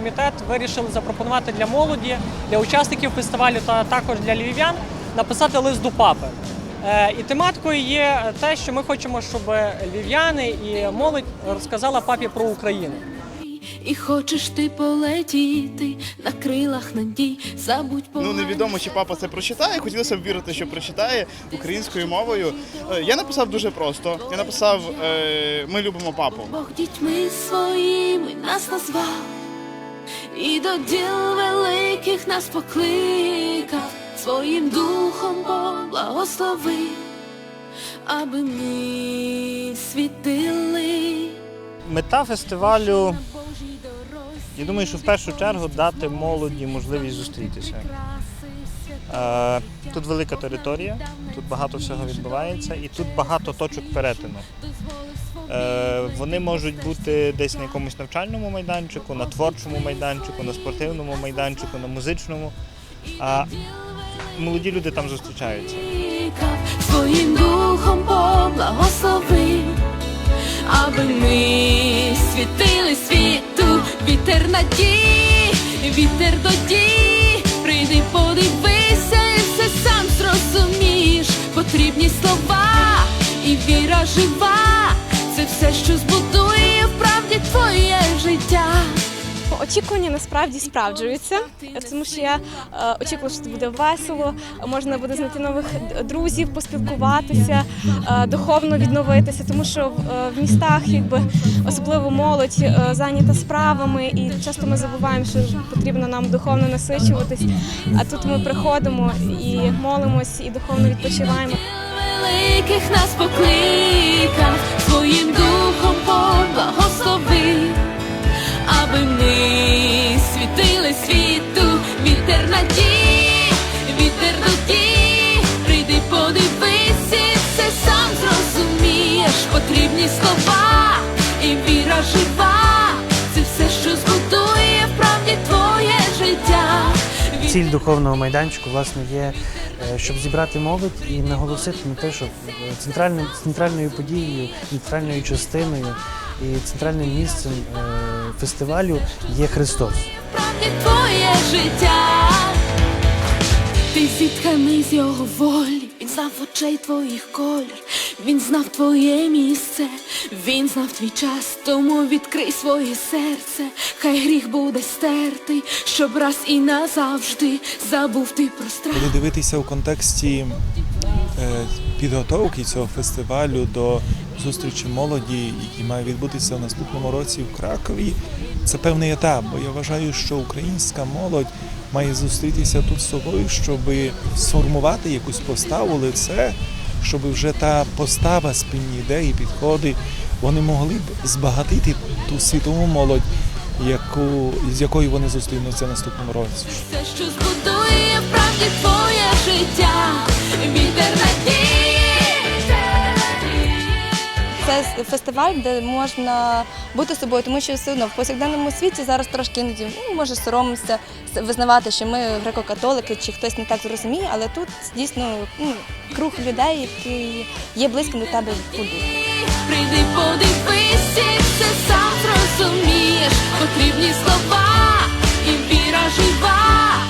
комітет вирішили запропонувати для молоді, для учасників фестивалю та також для львів'ян написати лист до папи. Е, І тематкою є те, що ми хочемо, щоб львів'яни і молодь розказала папі про Україну. І хочеш ти полетіти на крилах надій, забудь Ну невідомо, чи папа це прочитає. Хотілося б вірити, що прочитає українською мовою. Е, Я написав дуже просто. Я написав е, Ми любимо папу. Бог дітьми своїми нас назвав, і до діл великих нас покликав, своїм духом поблагослови, аби ми світили Мета фестивалю, я думаю, що в першу чергу дати молоді можливість зустрітися. Е, Тут велика територія, тут багато всього відбувається, і тут багато точок перетину. Е, Вони можуть бути десь на якомусь навчальному майданчику, на творчому майданчику, на спортивному майданчику, на музичному. А молоді люди там зустрічаються. Своїм духом поблагослови, аби ми світили світу, вітер надії, вітер до дії, прийди, подивися, і все сам зрозумієш. Потрібні слова і віра жива. Це все, що збудує вправді твоє життя. Очікування насправді справджуються, тому що я е, очікувала, що це буде весело, можна буде знайти нових друзів, поспілкуватися, е, духовно відновитися, тому що в, е, містах, якби особливо молодь зайнята справами, і часто ми забуваємо, що потрібно нам духовно насичуватись. А тут ми приходимо і молимось, і духовно відпочиваємо. Великих нас покликав, своїм духом поблагослови, аби ми світили світу, вітер надії, вітер до прийди, подивись, і все сам зрозумієш, потрібні слова і віра жива, це все, що збудує вправді твоє життя. Ціль духовного майданчику власне є, щоб зібрати молодь і наголосити на те, що е, центральним центральною подією, центральною частиною і центральним місцем е, фестивалю є Христос. Правди, твоє життя. Ти зітканий з його волі, він знав очей твоїх колір, він знав твоє місце, він знав твій час, тому відкрий своє серце, хай гріх буде стертий, щоб раз і назавжди забув ти про страх. Коли дивитися у контексті е, підготовки цього фестивалю до зустрічі молоді, який має відбутися в наступному році в Кракові, це певний етап, бо я вважаю, що українська молодь має зустрітися тут з собою, щоб сформувати якусь поставу, лице, щоб вже та постава, спільні ідеї, підходи, вони могли б збагатити ту світову молодь, яку, з якою вони зустрінуться в наступному році. Все, що збудує вправді твоє життя, вітер надії. Фестиваль, де можна бути собою, тому що все одно в повсякденному світі зараз трошки іноді ну, може соромимося визнавати, що ми греко-католики чи хтось не так зрозуміє, але тут дійсно ну, круг людей, які є близьким до тебе по духу. Прийди, подивись, і все сам зрозумієш. Потрібні слова і віра жива.